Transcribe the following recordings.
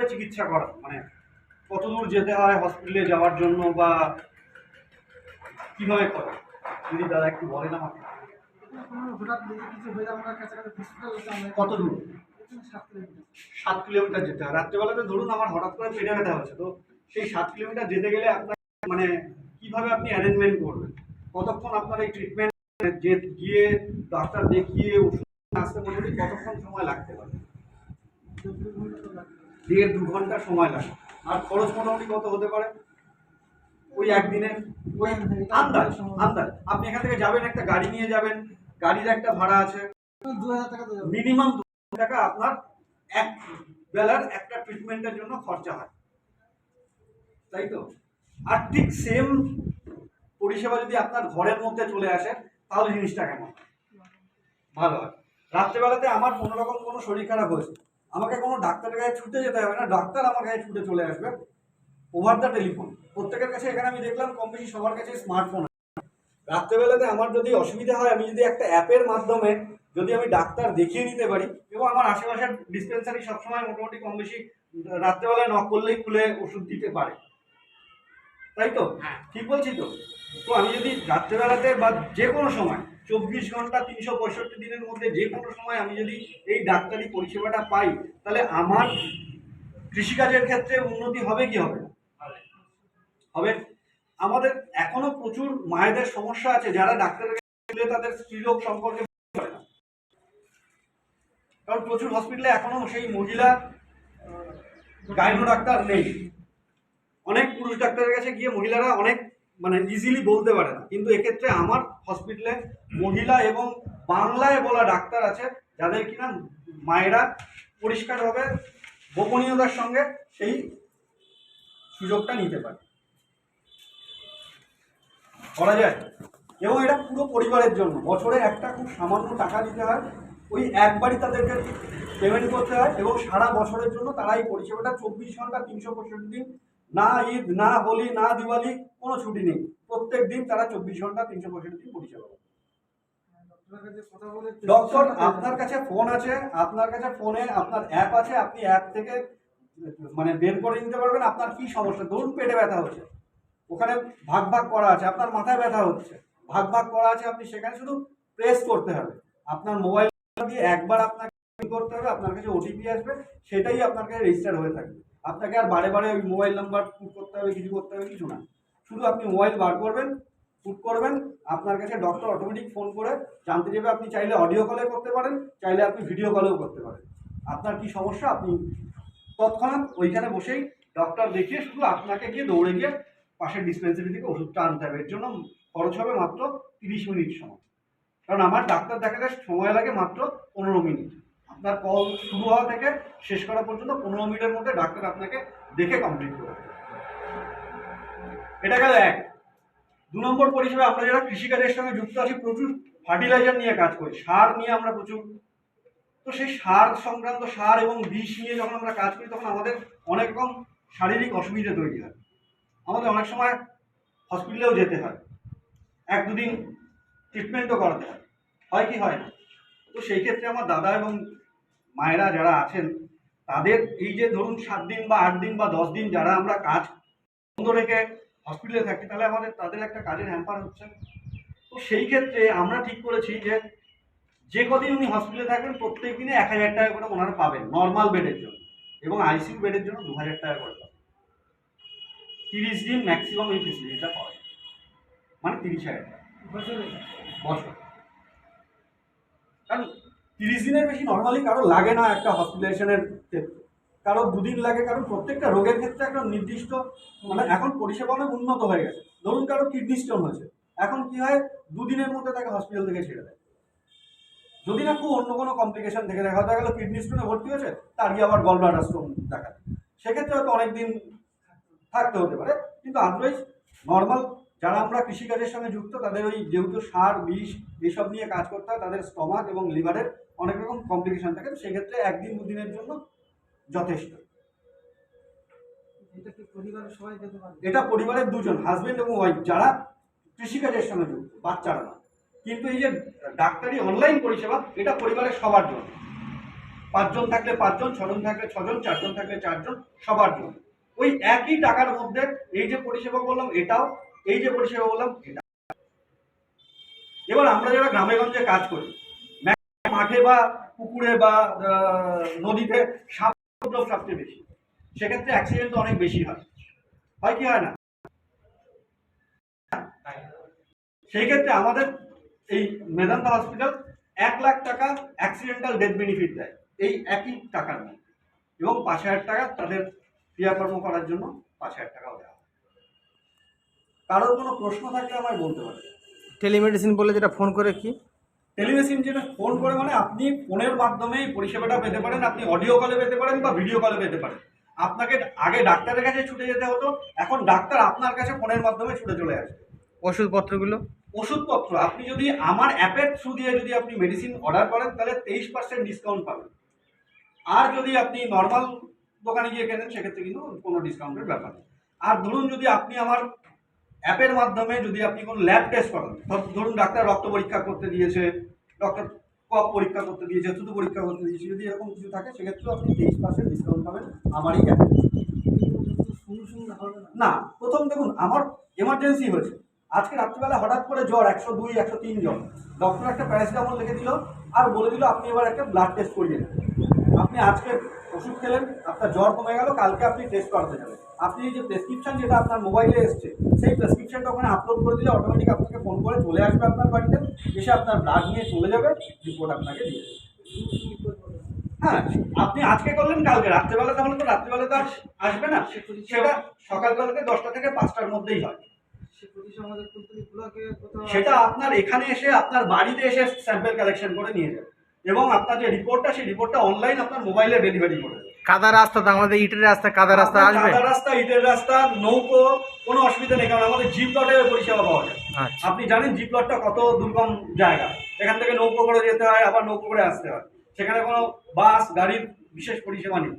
চিকিৎসা করা মানে কত দূর যেতে হয় হসপিটালে যাওয়ার জন্য বা কীভাবে করে? যদি দাদা একটু বলেন আমাকে। হঠাৎ কিছু হয়ে যায় আমরা কত দূর সাত কিলোমিটার। সাত কিলোমিটার যেতে হয়। রাত্রেবেলাতে ধরুন আমার হঠাৎ করে পেটে ব্যথা হচ্ছে তো সেই সাত কিলোমিটার যেতে গেলে আপনার মানে কীভাবে আপনি অ্যারেঞ্জমেন্ট করবেন? কতক্ষণ আপনার এই ট্রিটমেন্ট যে গিয়ে ডাক্তার দেখিয়ে ওষুধ আসতে মোটামুটি কতক্ষণ সময় লাগতে পারে? দেড় দু ঘণ্টা সময় লাগে। আর খরচ মোটামুটি কত হতে পারে? ওই একদিনের ওই আন্দাজ আন্দাজ। আপনি এখান থেকে যাবেন, একটা গাড়ি নিয়ে যাবেন, গাড়ির একটা ভাড়া আছে। মিনিমাম দু টাকা আপনার এক বেলার একটা ট্রিটমেন্টের জন্য খরচা হয়। তাই তো? আর ঠিক সেম পরিষেবা যদি আপনার ঘরের মধ্যে চলে আসে, তাহলে জিনিসটা কেমন? ভালো হয়। রাত্রেবেলাতে আমার কোনো রকম কোনো শরীর খারাপ হয়েছে। আমাকে কোনো ডাক্তারের গায়ে ছুটে যেতে হবে না ডাক্তার আমার গায়ে ছুটে চলে আসবে। ওভার দ্য টেলিফোন প্রত্যেকের কাছে এখানে আমি দেখলাম কম বেশি সবার কাছে স্মার্টফোন রাত্রেবেলাতে আমার যদি অসুবিধা হয় আমি যদি একটা অ্যাপের মাধ্যমে যদি আমি ডাক্তার দেখিয়ে নিতে পারি এবং আমার আশেপাশের ডিসপেন্সারি সবসময় মোটামুটি কম বেশি রাত্রেবেলায় নক করলেই খুলে ওষুধ দিতে পারে। তাই তো? ঠিক বলছি তো? তো আমি যদি রাত্রেবেলাতে বা যে কোনো সময় চব্বিশ ঘণ্টা তিনশো পঁয়ষট্টি দিনের মধ্যে যে কোনো সময় আমি যদি এই ডাক্তারি পরিষেবাটা পাই, তাহলে আমার কৃষিকাজের ক্ষেত্রে উন্নতি হবে কি হবে? হবে। আমাদের এখনও প্রচুর মায়েদের সমস্যা আছে, যারা ডাক্তারের তাদের স্ত্রীলোক সম্পর্কে কারণ প্রচুর হসপিটালে এখনও সেই মহিলা গাইনো ডাক্তার নেই। অনেক পুরুষ ডাক্তারের কাছে গিয়ে মহিলারা অনেক মানে ইজিলি বলতে পারে না। কিন্তু এক্ষেত্রে আমার হসপিটালে মহিলা এবং বাংলায় বলা ডাক্তার আছে, যাদের কিনা মায়েরা পরিষ্কারভাবে গোপনীয়তার সঙ্গে সেই সুযোগটা নিতে পারে। করা যায়। এবং এটা পুরো পরিবারের জন্য। বছরে একটা খুব সামান্য টাকা দিতে হয়, ওই একবারই তাদেরকে পেমেন্ট করতে হয় এবং সারা বছরের জন্য তারা এই পরিষেবাটা চব্বিশ ঘণ্টা তিনশো পঁয়ষট্টি দিন না ঈদ না হোলি না দিওয়ালি কোনো ছুটি নেই। প্রত্যেক দিন তারা চব্বিশ ঘণ্টা তিনশো পঁয়ষট্টি দিন পরিষেবা ডক্টর আপনার কাছে ফোন আছে আপনার কাছে ফোনে আপনার অ্যাপ আছে আপনি অ্যাপ থেকে মানে বের করে নিতে পারবেন। আপনার কি সমস্যা? ধরুন পেটে ব্যথা হচ্ছে। ওখানে ভাগ ভাগ করা আছে আপনার মাথায় ব্যথা হচ্ছে। ভাগ ভাগ করা আছে আপনি সেখানে শুধু প্রেস করতে হবে। আপনার মোবাইল দিয়ে একবার আপনাকে করতে হবে আপনার কাছে ওটিপি আসবে সেটাই আপনার কাছে রেজিস্টার হয়ে থাকবে। আপনাকে আর বারে বারে ওই মোবাইল নাম্বার পুট করতে হবে, কিছু করতে হবে, কিছু না। শুধু আপনি মোবাইল বার করবেন পুট করবেন, আপনার কাছে ডক্টর অটোমেটিক ফোন করে জানতে যাবে আপনি চাইলে অডিও কলে করতে পারেন, চাইলে আপনি ভিডিও কলেও করতে পারেন। আপনার কি সমস্যা? আপনি তৎক্ষণাৎ ওইখানে বসেই ডক্টর দেখিয়ে শুধু আপনাকে গিয়ে দৌড়ে গিয়ে পাশের ডিসপেন্সারি থেকে ওষুধটা আনতে হবে। এর জন্য খরচ হবে মাত্র তিরিশ মিনিট সময়। কারণ আমার ডাক্তার দেখাতে সময় লাগে মাত্র পনেরো মিনিট। আপনার কল শুরু হওয়া থেকে শেষ করা পর্যন্ত পনেরো মিনিটের মধ্যে ডাক্তার আপনাকে দেখে কমপ্লিট করবে এটা গেল এক। দু নম্বর পরিষেবা, আমরা যারা কৃষিকাজের সঙ্গে যুক্ত আছি, প্রচুর ফার্টিলাইজার নিয়ে কাজ করি, সার নিয়ে আমরা প্রচুর। তো সেই সার সংক্রান্ত সার এবং বিষ নিয়ে যখন আমরা কাজ করি, তখন আমাদের অনেক রকম শারীরিক অসুবিধা তৈরি হয়। আমাদের অনেক সময় হসপিটালেও যেতে হয়। এক দুদিন ট্রিটমেন্টও করাতে হয়। হয় কি হয় না? তো সেই ক্ষেত্রে আমার দাদা এবং মায়েরা যারা আছেন তাদের এই যে ধরুন সাত দিন বা আট দিন বা দশ দিন যারা আমরা কাজ বন্ধ রেখে হসপিটালে থাকি তাহলে আমাদের তাদের একটা কাজের হ্যাম্পার হচ্ছে। তো সেই ক্ষেত্রে আমরা ঠিক করেছি যে যে কদিন উনি হসপিটালে থাকবেন প্রত্যেক দিনে এক হাজার টাকা করে ওনারা পাবেন নর্মাল বেডের জন্য এবং আইসিইউ বেডের জন্য দু হাজার টাকা করে পাবেন। তিরিশ দিন ম্যাক্সিমাম এই ফেসিলিটিটা পাওয়া যায়। মানে তিরিশ হাজার টাকা। বছর। কারণ তিরিশ দিনের বেশি নর্মালি কারও লাগে না একটা হসপিটালাইজেশনের ক্ষেত্রে। কারও দুদিন লাগে, কারণ প্রত্যেকটা রোগের ক্ষেত্রে একটা নির্দিষ্ট মানে এখন পরিষেবা অনেক উন্নত হয়ে গেছে। ধরুন কারও কিডনি স্টোন হয়েছে। এখন কি হয়? দুদিনের মধ্যে তাকে হসপিটাল থেকে ছেড়ে দেয়। যদি না খুব অন্য কোনো কমপ্লিকেশন থেকে দেখা দেখা গেলো কিডনি স্টোনে ভর্তি হয়েছে তার গিয়ে আবার গল ব্লাডার স্টোন দেখা। সেক্ষেত্রে হয়তো অনেক দিন থাকতে হতে পারে। কিন্তু আদারওয়াইজ নর্মাল যারা আমরা কৃষিকাজের সঙ্গে যুক্ত তাদের ওই যেহেতু সার বিষ এইসব নিয়ে কাজ করতে হয় তাদের স্টমাক এবং লিভারের অনেক রকম কমপ্লিকেশন থাকে তো সেক্ষেত্রে একদিন দুদিনের জন্য যথেষ্ট। পরিবারের এটা পরিবারের দুজন হাজবেন্ড এবং ওয়াইফ যারা কৃষিকাজের সঙ্গে যুক্ত বাচ্চারা না। কিন্তু এই যে ডাক্তারি অনলাইন পরিষেবা এটা পরিবারের সবার জন্য। পাঁচজন থাকলে পাঁচজন ছজন থাকলে ছজন চারজন থাকলে চারজন সবার জন্য। ওই একই টাকার মধ্যে এই যে পরিষেবা বললাম এটাও এই যে পরিষেবা বললাম, এটা। এবার আমরা যারা গ্রামে গঞ্জে কাজ করি মাঠে বা পুকুরে বা নদীতে সাপ সবচেয়ে বেশি। সেক্ষেত্রে অ্যাক্সিডেন্ট অনেক বেশি হয়। হয় কি হয় না? সেই ক্ষেত্রে আমাদের এই মেদান্তা হসপিটাল এক লাখ টাকা অ্যাক্সিডেন্টাল ডেথ বেনিফিট দেয়। এই একই টাকার মধ্যে। এবং পাঁচ হাজার টাকা তাদের ক্রিয়াকর্ম করার জন্য পাঁচ হাজার টাকাও দেওয়া কারোর কোনো প্রশ্ন থাকলে আমায় বলতে পারে টেলিমেডিসিন বলে যেটা ফোন করে কি? টেলিমেডিসিন যেটা ফোন করে মানে আপনি ফোনের মাধ্যমে এই পরিষেবাটা পেতে পারেন আপনি অডিও কলে পেতে পারেন বা ভিডিও কলে পেতে পারেন। আপনাকে আগে ডাক্তারের কাছে ছুটে যেতে হতো এখন ডাক্তার আপনার কাছে ফোনের মাধ্যমে ছুটে চলে আসে ওষুধপত্রগুলো? ওষুধপত্র আপনি যদি আমার অ্যাপের থ্রু দিয়ে যদি আপনি মেডিসিন অর্ডার করেন তাহলে তেইশ পার্সেন্ট ডিসকাউন্ট পাবেন। আর যদি আপনি নর্মাল দোকানে গিয়ে কেনেন সেক্ষেত্রে কিন্তু কোনো ডিসকাউন্টের ব্যাপার নেই। আর ধরুন যদি আপনি আমার অ্যাপের মাধ্যমে যদি আপনি কোনো ল্যাব টেস্ট করেন ধরুন ডাক্তার রক্ত পরীক্ষা করতে দিয়েছে, ডক্টর কফ পরীক্ষা করতে দিয়েছে, থুতু পরীক্ষা করতে দিয়েছে, যদি এরকম কিছু থাকে, সেক্ষেত্রেও আপনি তেইশ পার্সেন্ট ডিসকাউন্ট পাবেন আমারই অ্যাপে না, প্রথম দেখুন, আমার এমার্জেন্সি হয়েছে। আজকে রাত্রিবেলা হঠাৎ করে জ্বর, একশো দুই, একশো তিন জ্বর। ডক্টর একটা প্যারাসিটামল লিখে দিল আর বলে দিল, আপনি এবার একটা ব্লাড টেস্ট করিয়ে নেন। আপনি আজকে ওষুধ খেলেন, আপনার জ্বর কমে গেল, কালকে আপনি টেস্ট করাতে যাবেন। আপনি যে প্রেসক্রিপশন যেটা আপনার মোবাইলে এসছে সেই প্রেসক্রিপশনটা ওখানে আপলোড করে দিলে অটোমেটিক আপনাকে ফোন করে চলে আসবে আপনার বাড়িতে এসে আপনার ব্লাড নিয়ে চলে যাবে রিপোর্ট আপনাকে দিয়ে হ্যাঁ আপনি আজকে করলেন কালকে। রাত্রেবেলা তাহলে তো রাত্রেবেলা তো আসবে না। সেটা সকালবেলাতে দশটা থেকে পাঁচটার মধ্যেই হয়। সেটা আপনার এখানে এসে আপনার বাড়িতে এসে স্যাম্পেল কালেকশন করে নিয়ে যাবে। এবং আপনার যে রিপোর্টটা সেই রিপোর্টটা অনলাইন আপনার মোবাইলে ডেলিভারি করে কাদা রাস্তা তো আমাদের ইটের রাস্তা কাদা রাস্তা আপনার আসবে? কাদা রাস্তা ইটের রাস্তা নৌকো কোনো অসুবিধা নেই কারণ আমাদের জিপ লটে পরিষেবা পাওয়া যায়। আচ্ছা। আপনি জানেন জিপ লটটা কত দুর্গম জায়গা। এখান থেকে নৌকো করে যেতে হয় আবার নৌকো করে আসতে হয়। সেখানে কোনো বাস গাড়ির বিশেষ পরিষেবা নেই।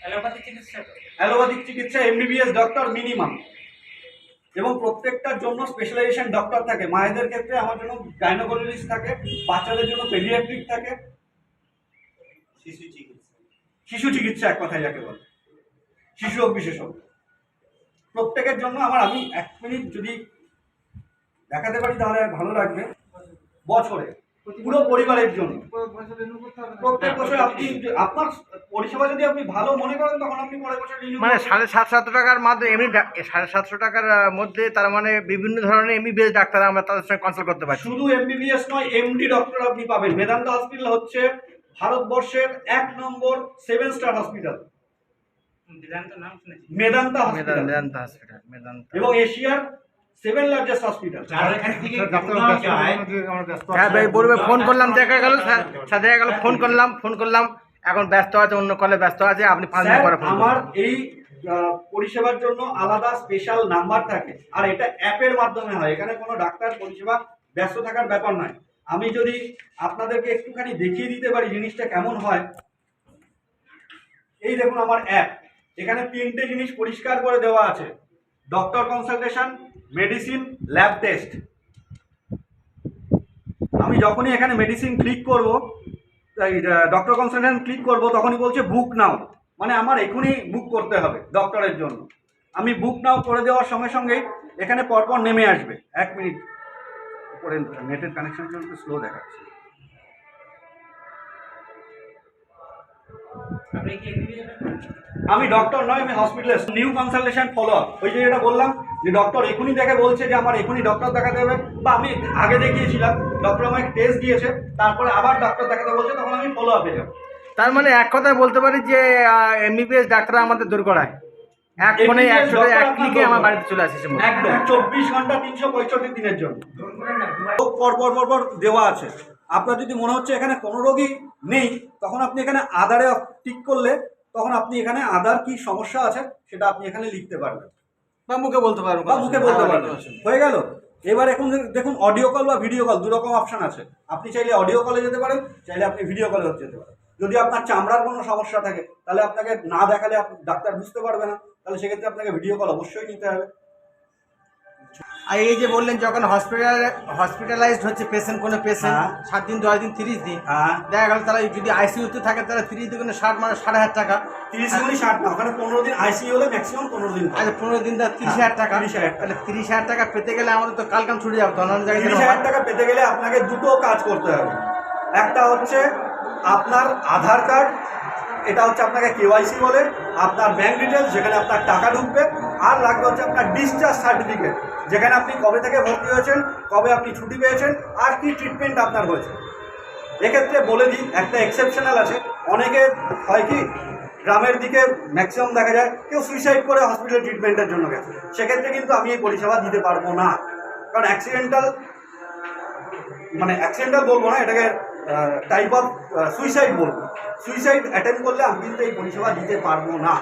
অ্যালোপ্যাথিক চিকিৎসা? অ্যালোপ্যাথিক চিকিৎসা এমবিবিএস ডক্টর মিনিমাম। এবং প্রত্যেকটার জন্য স্পেশালাইজেশন ডক্টর থাকে। মায়েদের ক্ষেত্রে আমার জন্য গাইনোকোলজিস্ট থাকে বাচ্চাদের জন্য পেডিয়াট্রিক থাকে। শিশু চিকিৎসা। শিশু চিকিৎসা এক কথায় যাকে বলে। শিশু রোগ বিশেষজ্ঞ প্রত্যেকের জন্য আমার আমি এক মিনিট যদি দেখাতে পারি তাহলে ভালো লাগবে। বছরে পুরো পরিবারের জন্য। প্রত্যেক বছর আপনি আপনার পরিষেবা যদি আপনি ভালো মনে করেন তখন আপনি পরের বছর মানে সাড়ে সাত সাতশো টাকার মাধ্যমে এমনি ডা- সাড়ে সাতশো টাকার মধ্যে তার মানে বিভিন্ন ধরনের এমবিবিএস ডাক্তার আমরা তাদের সঙ্গে কনসাল্ট করতে পারি শুধু এমবিবিএস নয় এমডি ডক্টর আপনি পাবেন। মেদান্তা হসপিটাল হচ্ছে ভারতবর্ষের এক নম্বর seven star hospital Medanta Medanta hospital Medanta. এবং এশিয়ার সেভেন লার্জেস্ট হসপিটাল হ্যাঁ ভাই বলবে ফোন করলাম দেখা গেল সাথে দেখা গেল ফোন করলাম ফোন করলাম এখন ব্যস্ত আছে অন্য কলে ব্যস্ত আছে আপনি পাঁচ মিনিট পরে আমার এই পরিষেবার জন্য আলাদা স্পেশাল নাম্বার থাকে আর এটা অ্যাপের মাধ্যমে হয় এখানে কোনো ডাক্তার পরিষেবা ব্যস্ত থাকার ব্যাপার নয়। আমি যদি আপনাদেরকে একটুখানি দেখিয়ে দিতে পারি জিনিসটা কেমন হয়। এই দেখুন আমার অ্যাপ এখানে তিনটে জিনিস পরিষ্কার করে দেওয়া আছে। Doctor consultation medicine lab test আমি যখনই এখানে মেডিসিন ক্লিক করব ডক্টর কনসালটেশন ক্লিক করব, তখনই বলছে বুক নাও মানে আমার এখনই বুক করতে হবে ডক্টরের জন্য। আমি বুক নাও করে দেওয়ার সঙ্গে সঙ্গেই এখানে পরপর নেমে আসবে। এক মিনিট নেটের কানেকশনটা একটু স্লো দেখাচ্ছে। আমি ডক্টর নয়, আমি হসপিটালে নিউ কনসালটেশন ফলো আপ ওই যে যেটা বললাম যে ডক্টর এখনই দেখে বলছে যে আমার এখনই ডক্টর দেখাতে হবে। বা আমি আগে দেখিয়েছিলাম ডক্টর আমাকে টেস্ট দিয়েছে, তারপরে আবার ডক্টর দেখাতে বলছে, তখন আমি ফলো আপে যাব। তার মানে এক কথায় বলতে পারি যে এমবিবিএস ডাক্তার আমাদের দূর করায়। এক ফোনে একশো এক ক্লিকে আমার বাড়িতে চলে আসে একদম চব্বিশ ঘণ্টা তিনশো পঁয়ষট্টি দিনের জন্য। পর পর পর পর দেওয়া আছে। আপনার যদি মনে হচ্ছে এখানে কোনো রোগী নেই তখন আপনি এখানে আধারে টিক করলে তখন আপনি এখানে আধার কি সমস্যা আছে সেটা আপনি এখানে লিখতে পারবেন। বা মুখে বলতে পারব বা মুখে বলতে পারবেন। হয়ে গেল? এবার এখন দেখুন অডিও কল বা ভিডিও কল দু রকম অপশন আছে। আপনি চাইলে অডিও কলে যেতে পারেন চাইলে আপনি ভিডিও কলে যেতে পারেন। যদি আপনার চামড়ার কোনো সমস্যা থাকে তাহলে আপনাকে না দেখালে ডাক্তার বুঝতে পারবে না তাহলে সেক্ষেত্রে আপনাকে ভিডিও কল অবশ্যই নিতে হবে। আর এই যে বললেন যখন হসপিটাল হসপিটালাইজড হচ্ছে পেশেন্ট কোনো পেশেন্ট হ্যাঁ। সাত দিন দশ দিন তিরিশ দিন হ্যাঁ। দেখা গেল তারা যদি আইসিইউতে থাকে তারা তিরিশ দিনে ষাট মানে ষাট হাজার টাকা। তিরিশ গুণি ষাট না ওখানে পনেরো দিন আইসি হলে ম্যাক্সিমাম পনেরো দিন আচ্ছা পনেরো দিন তার তিরিশ হাজার টাকা। 30,000 টাকা। তাহলে তিরিশ হাজার টাকা পেতে গেলে আমাদের তো কালকাম ছুটে যাবে তো অন্যান্য জায়গায় তিরিশ হাজার টাকা পেতে গেলে আপনাকে দুটো কাজ করতে হবে। একটা হচ্ছে আপনার আধার কার্ড, এটা হচ্ছে আপনাকে কেওয়াইসি বলে, আপনার ব্যাঙ্ক ডিটেলস যেখানে আপনার টাকা ঢুকবে, আর লাগবে হচ্ছে আপনার ডিসচার্জ সার্টিফিকেট যেখানে আপনি কবে থেকে ভর্তি হয়েছেন, কবে আপনি ছুটি পেয়েছেন, আর কি ট্রিটমেন্ট আপনার হয়েছে। এক্ষেত্রে বলে দিই, একটা এক্সেপশনাল আছে, অনেকে হয় কি, গ্রামের দিকে ম্যাক্সিমাম দেখা যায়, কেউ সুইসাইড করে হসপিটাল ট্রিটমেন্টের জন্য গেছে। সেক্ষেত্রে কিন্তু আমি এই পরিষেবা দিতে পারব না। কারণ অ্যাক্সিডেন্টাল মানে অ্যাক্সিডেন্টাল বলব না, এটাকে টাইপ অফ সুইসাইড বলব। সুইসাইড অ্যাটেম্প করলে আমি কিন্তু এই পরিষেবা দিতে পারব না।